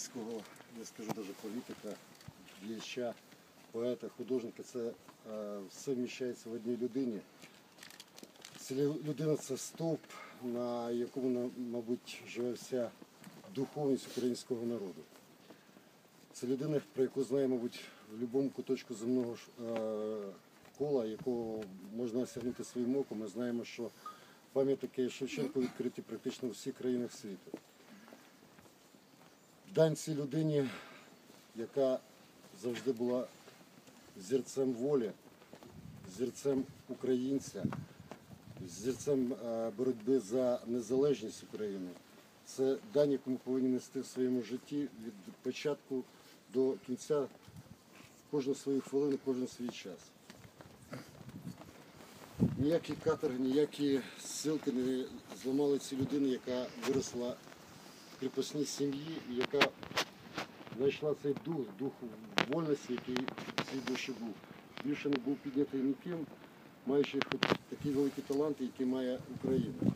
українського, я скажу навіть політика, діяча, поета, художника, це е, все вміщається в одній людині. Ця людина це стовп, на якому, мабуть, живе вся духовність українського народу. Це людина, про яку знає, мабуть, в будь-якому куточку земного е, кола, якого можна осягнути своїм оком. Ми знаємо, що пам'ятники Шевченко відкриті практично в всіх країнах світу. Дань цій людині, яка завжди була зірцем волі, зірцем українця, зірцем е, боротьби за незалежність України. Це дань, яку ми повинні нести в своєму житті від початку до кінця, в кожну свою хвилину, кожен свій час. Ніякі каторги, ніякі ссилки не зламали цю людину, яка виросла кріпосній сім'ї, яка знайшла цей дух, дух вольності, який в цій душі був. Більше не був піднятий ніким, маючи такі великі таланти, які має Україна.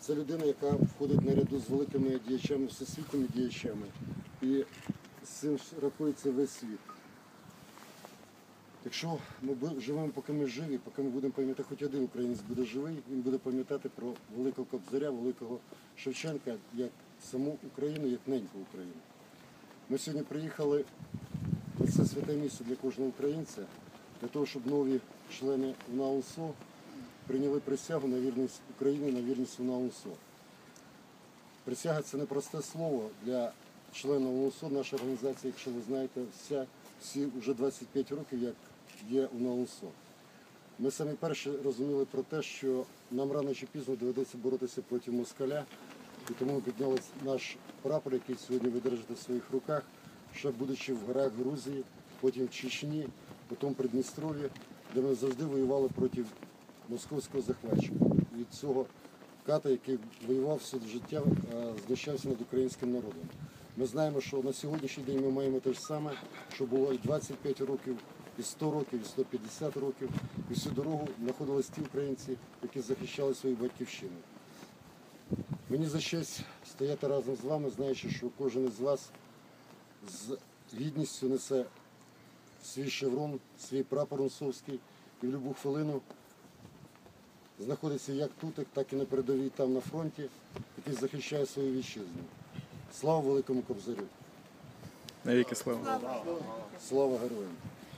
Це людина, яка входить наряду з великими діячами, всесвітніми діячами. І з цим рахується весь світ. Якщо ми живемо, поки ми живі, поки ми будемо пам'ятати, хоч один українець буде живий, він буде пам'ятати про великого Кобзаря, великого Шевченка, як саму Україну, як неньку Україну. Ми сьогодні приїхали на це святе місце для кожного українця, для того, щоб нові члени УНАУНСО прийняли присягу на вірність Україні, на вірність УНАУНСО. Присяга це не просте слово для члена УНАУНСО. Наша організація, якщо ви знаєте, вся, всі вже 25 років, як є УНАУНСО. Ми самі перші розуміли про те, що нам рано чи пізно доведеться боротися проти москаля, і тому ми підняли наш прапор, який сьогодні ви держите в своїх руках, ще будучи в горах Грузії, потім в Чечні, потім в Придністров'ї, де ми завжди воювали проти московського захватчика. Від цього ката, який воював все життя, е, знущався над українським народом. Ми знаємо, що на сьогоднішній день ми маємо те ж саме, що було і 25 років, і 100 років, і 150 років. І всю дорогу знаходились ті українці, які захищали свою батьківщину. Мені за честь стояти разом з вами, знаючи, що кожен із вас з гідністю несе свій шеврон, свій прапор унсовський і в будь-яку хвилину знаходиться як тут, так і на передовій там на фронті, який захищає свою вітчизну. Слава великому Кобзарю! Навіки слава. Слава героям!